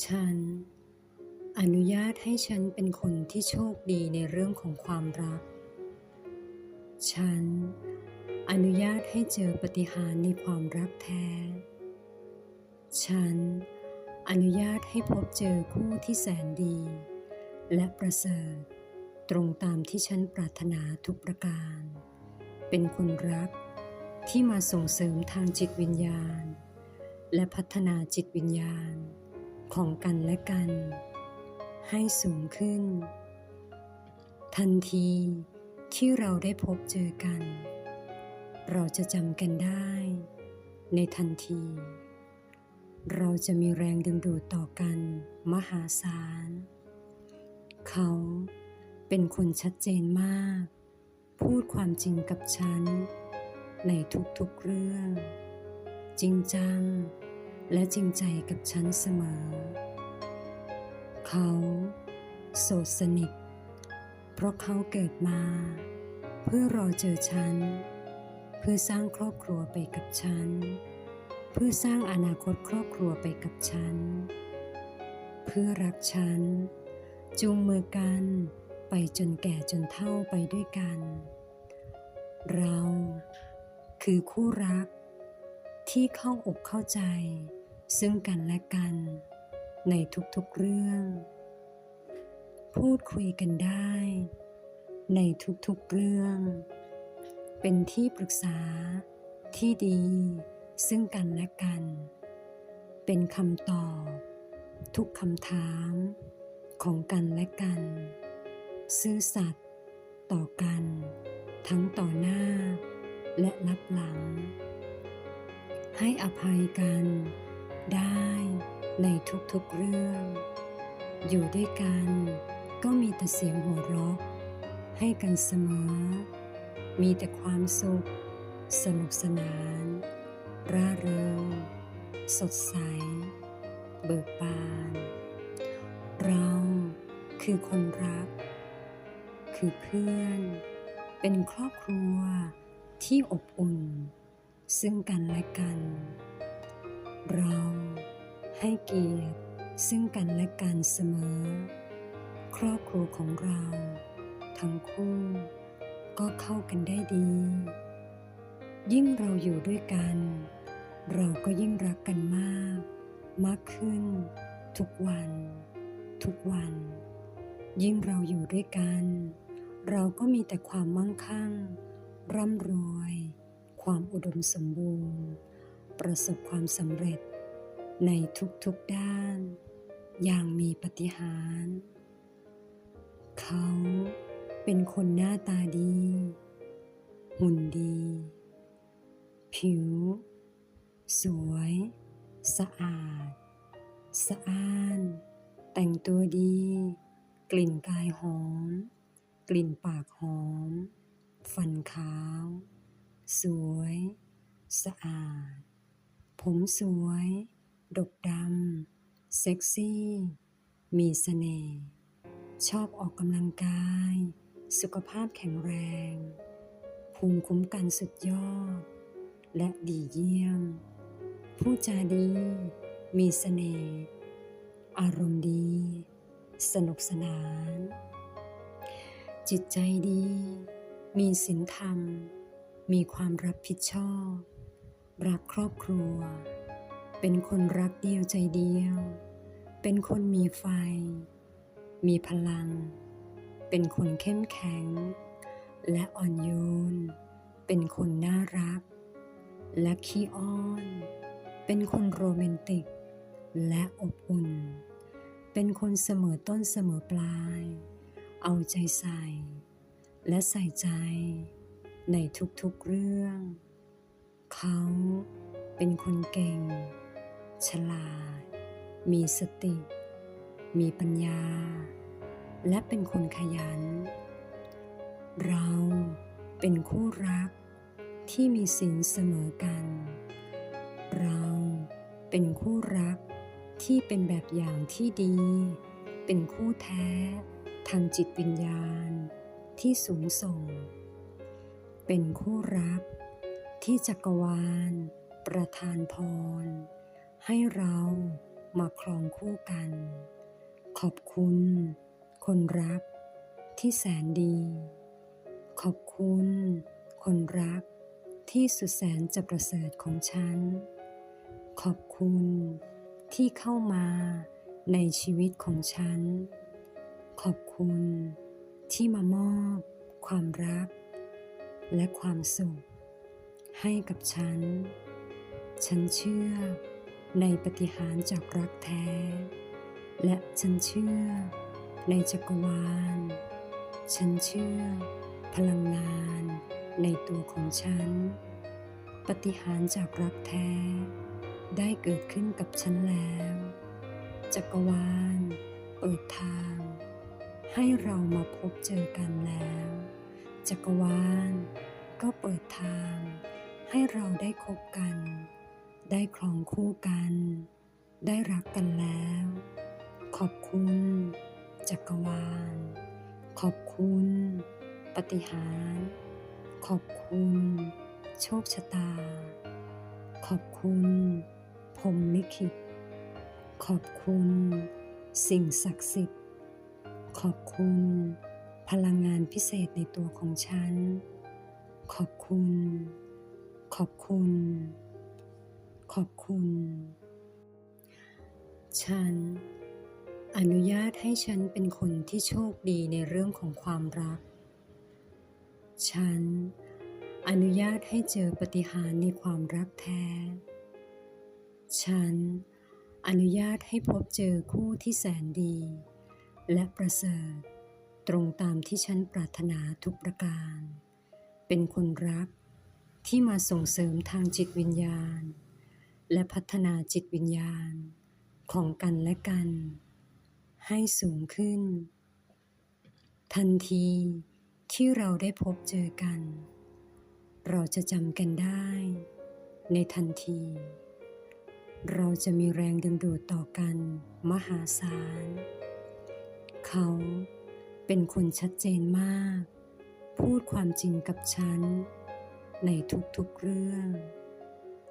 ฉัน อนุญาตให้ฉันเป็นคนที่โชคดีในเรื่องของความรัก ฉัน อนุญาตให้เจอปฏิหารในความรักแท้ ฉัน อนุญาตให้พบเจอคู่ที่แสนดี และประเสริฐ ตรงตามที่ฉันปรารถนาทุกประการ เป็นคนรักที่มาส่งเสริมทางจิตวิญญาณ และพัฒนาจิตวิญญาณ ของกันและกัน ให้สูงขึ้น ทันทีที่เราได้พบเจอกัน เราจะจำกันได้ ในทันที เราจะมีแรงดึงดูดต่อกันมหาศาล เขาเป็นคนชัดเจนมาก พูดความจริงกับฉัน ในทุกๆเรื่อง จริงจัง และจริงใจกับฉันเสมอ เขาโสดสนิท เพราะเขาเกิดมา เพื่อรอเจอฉัน เพื่อสร้างครอบครัวไปกับฉัน เพื่อสร้างอนาคตครอบครัวไปกับฉัน เพื่อรักฉัน จูงมือกันไปจนแก่จนเฒ่าไปด้วยกัน เราคือคู่รักที่เข้าอกเข้าใจ ซึ่งกันและกันในทุกๆเรื่อง พูดคุยกันได้ ในทุกๆเรื่อง เป็นที่ปรึกษาที่ดี ซึ่งกันและกัน เป็นคำตอบ ทุกคำถามของกันและกัน ซื่อสัตย์ต่อกัน ทั้งต่อหน้าและรับหลัง ให้อภัยกัน ได้ในทุกๆเรื่อง อยู่ด้วยกันก็มีแต่เสียงหัวเราะให้กันเสมอ มีแต่ความสุข สนุกสนาน ร่าเริง สดใส เบิกบาน เราคือคนรัก คือเพื่อน เป็นครอบครัวที่อบอุ่น ซึ่งกันและกัน เราให้เกียรติซึ่งกันและกันเสมอ ครอบครัวของเรา ทั้งคู่ก็เข้ากันได้ดี ยิ่งเราอยู่ด้วยกัน เราก็ยิ่งรักกันมาก มากขึ้น ทุกวัน ทุกวัน ยิ่งเราอยู่ด้วยกัน เราก็มีแต่ความมั่งคั่ง ร่ำรวย ความอุดมสมบูรณ์ ประสบความสำเร็จในทุกๆด้าน อย่างมีปฏิหาร เขาเป็นคนหน้าตาดี หุ่นดี ผิว สวย สะอาด สะอ้าน แต่งตัวดี กลิ่นกายหอม กลิ่นปากหอม ฟันขาว สวย สะอาด ผมสวย ดกดำ เซ็กซี่ มีเสน่ห์ ชอบออกกำลังกาย สุขภาพแข็งแรง ภูมิคุ้มกันสุดยอด และดีเยี่ยมพูดจาดี มีเสน่ห์ อารมณ์ดี สนุกสนาน จิตใจดี มีศีลธรรม มีความรับผิดชอบ รักครอบครัว เป็นคนรักเดียวใจเดียว เป็นคนมีไฟ มีพลัง เป็นคนเข้มแข็ง และอ่อนโยน เป็นคนน่ารัก และขี้อ้อน เป็นคนโรแมนติก และอบอุ่น เป็นคนเสมอต้นเสมอปลาย เอาใจใส่ และใส่ใจในทุกๆเรื่อง เขาเป็นคนเก่ง ฉลาด มีสติ มีปัญญา และเป็นคนขยัน เราเป็นคู่รักที่มีศีลเสมอกัน เราเป็นคู่รักที่เป็นแบบอย่างที่ดี เป็นคู่แท้ทางจิตวิญญาณที่สูงส่ง เป็นคู่รัก ที่จักรวาล ประทานพร ให้เรามาครองคู่กัน ขอบคุณ คนรัก ที่แสนดี ขอบคุณ คนรัก ที่สุดแสนจะประเสริฐของฉัน ขอบคุณ ที่เข้ามาในชีวิตของฉัน ขอบคุณ ที่มามอบ ความรัก และความสุข ให้กับฉัน ฉันเชื่อในปฏิหารจากรักแท้ และฉันเชื่อในจักรวาล ฉันเชื่อพลังงานในตัวของฉัน ปฏิหารจากรักแท้ ได้เกิดขึ้นกับฉันแล้ว จักรวาล เปิดทาง ให้เรามาพบเจอกันแล้ว จักรวาลก็เปิดทาง ให้เราได้คบกัน ได้ครองคู่กัน ได้รักกันแล้ว ขอบคุณ จักรวาล ขอบคุณ ปฏิหาร ขอบคุณ โชคชะตา ขอบคุณพรมลิขิต ขอบคุณ สิ่งศักดิ์สิทธิ์ ขอบคุณ พลังงานพิเศษในตัวของฉัน ขอบคุณ ขอบคุณ ขอบคุณ ฉัน อนุญาตให้ฉันเป็นคนที่โชคดีในเรื่องของความรัก ฉัน อนุญาตให้เจอปฏิหารในความรักแท้ ฉัน อนุญาตให้พบเจอคู่ที่แสนดี และประเสริฐตรงตามที่ฉันปรารถนาทุกประการ เป็นคนรัก ที่มาส่งเสริมทางจิตวิญญาณ และพัฒนาจิตวิญญาณ ของกันและกัน ให้สูงขึ้น ทันทีที่เราได้พบเจอกัน เราจะจำกันได้ ในทันที เราจะมีแรงดึงดูดต่อกันมหาศาล เขาเป็นคนชัดเจนมาก พูดความจริงกับฉัน ในทุกๆเรื่อง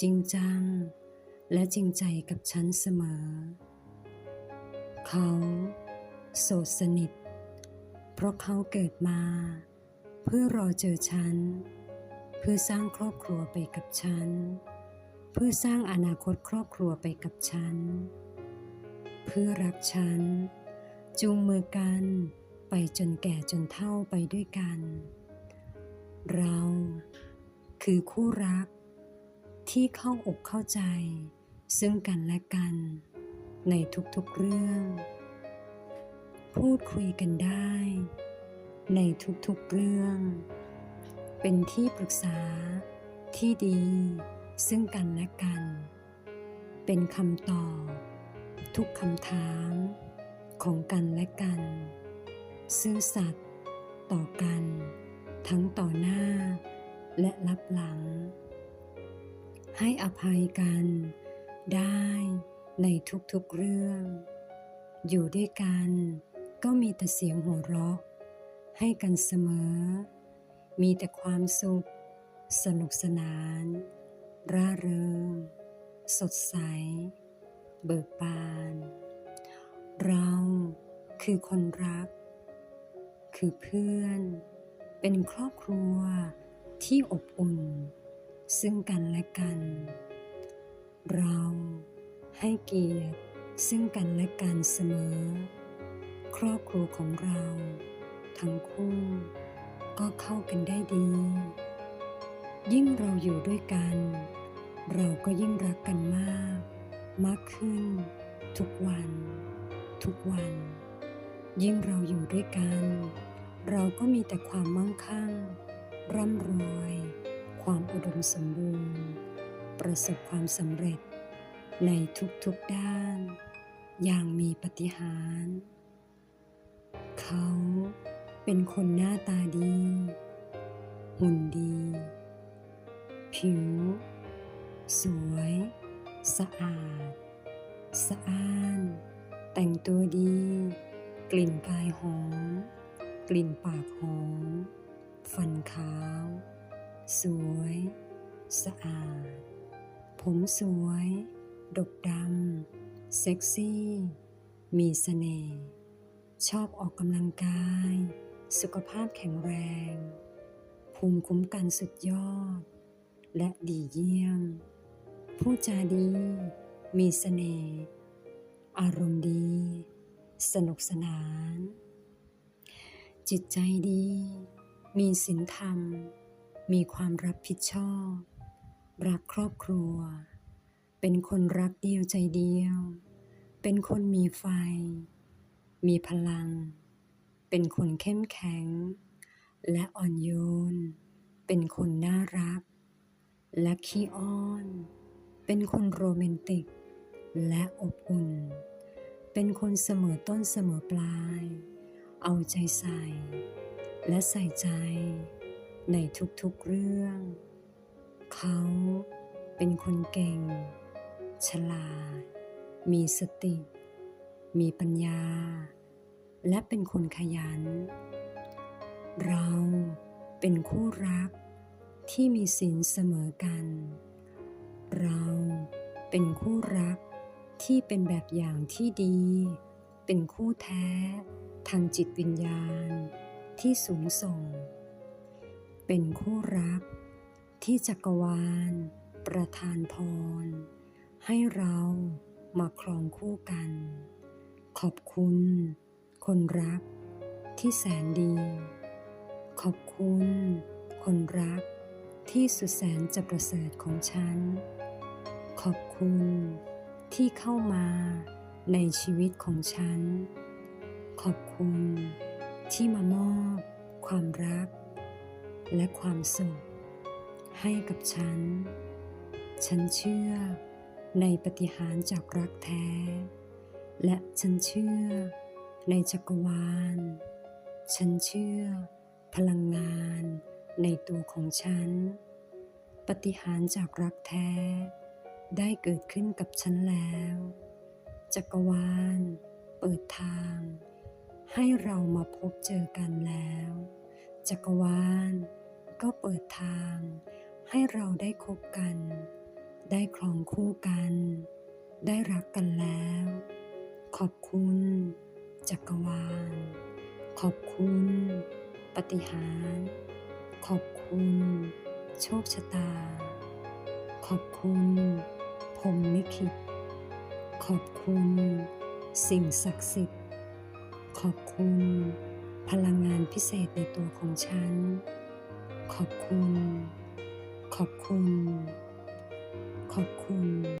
จริงจัง และจริงใจกับฉันเสมอ เขาโสดสนิท เพราะเขาเกิดมา เพื่อรอเจอฉัน เพื่อสร้างครอบครัวไปกับฉัน เพื่อสร้างอนาคตครอบครัวไปกับฉัน เพื่อรักฉัน จูงมือกันไปจนแก่จนเฒ่าไปด้วยกัน เรา คือคู่รัก ที่เข้าอกเข้าใจ ซึ่งกันและกัน ในทุกๆเรื่อง พูดคุยกันได้ ในทุกๆเรื่อง เป็นที่ปรึกษาที่ดี ซึ่งกันและกัน เป็นคำตอบทุกคำถามของกันและกัน ซื่อสัตย์ต่อกัน ทั้งต่อหน้า และรับหลัง ให้อภัยกันได้ในทุกๆเรื่อง อยู่ด้วยกันก็มีแต่เสียงหัวเราะ ให้กันเสมอ มีแต่ความสุข สนุกสนาน ร่าเริง สดใส เบิกบาน เราคือคนรัก คือเพื่อน เป็นครอบครัว ที่อบอุ่น ซึ่งกันและกัน เราให้เกียรติซึ่งกันและกันเสมอ ครอบครัวของเรา ทั้งคู่ก็เข้ากันได้ดี ยิ่งเราอยู่ด้วยกัน เราก็ยิ่งรักกันมาก มากขึ้น ทุกวัน ทุกวัน ยิ่งเราอยู่ด้วยกัน เราก็มีแต่ความมั่งคั่ง ร่ำรวย ความอุดมสมบูรณ์ ประสบความสำเร็จ ในทุกๆด้าน อย่างมีปฏิหาร เขาเป็นคนหน้าตาดี หุ่นดี ผิว สวย สะอาด สะอ้าน แต่งตัวดี กลิ่นกายหอม กลิ่นปากหอม ฟันขาว สวย สะอาด ผมสวย ดกดำ เซ็กซี่ มีเสน่ห์ ชอบออกกำลังกาย สุขภาพแข็งแรง ภูมิคุ้มกันสุดยอด และดีเยี่ยมพูดจาดี มีเสน่ห์ อารมณ์ดี สนุกสนาน จิตใจดี มีศีลธรรม มีความรับผิดชอบ รักครอบครัว เป็นคนรักเดียวใจเดียว เป็นคนมีไฟ มีพลัง เป็นคนเข้มแข็ง และอ่อนโยน เป็นคนน่ารัก และขี้อ้อน เป็นคนโรแมนติก และอบอุ่น เป็นคนเสมอต้นเสมอปลาย เอาใจใส่ และใส่ใจในทุกๆเรื่อง เขาเป็นคนเก่ง ฉลาด มีสติ มีปัญญา และเป็นคนขยัน เราเป็นคู่รักที่มีศีลเสมอกัน เราเป็นคู่รักที่เป็นแบบอย่างที่ดี เป็นคู่แท้ทางจิตวิญญาณ ที่สูงส่ง เป็นคู่รัก ที่จักรวาล ประทานพร ให้เรามาครองคู่กัน ขอบคุณ คนรัก ที่แสนดี ขอบคุณ คนรัก ที่สุดแสนจะประเสริฐของฉัน ขอบคุณที่เข้ามาในชีวิตของฉัน ขอบคุณ ที่มามอบความรัก และความสุข ให้กับฉัน ฉันเชื่อในปฏิหารจากรักแท้ และฉันเชื่อในจักรวาล ฉันเชื่อพลังงานในตัวของฉัน ปฏิหารจากรักแท้ ได้เกิดขึ้นกับฉันแล้ว จักรวาล เปิดทาง ให้เรามาพบเจอกันแล้ว จักรวาลก็เปิดทาง ให้เราได้คบกัน ได้ครองคู่กัน ได้รักกันแล้ว ขอบคุณ จักรวาล ขอบคุณ ปฏิหาร ขอบคุณ โชคชะตา ขอบคุณพมลิขิตขอบคุณ สิ่งศักดิ์สิทธิ์ ขอบคุณ พลังงานพิเศษในตัวของฉัน ขอบคุณ ขอบคุณ ขอบคุณ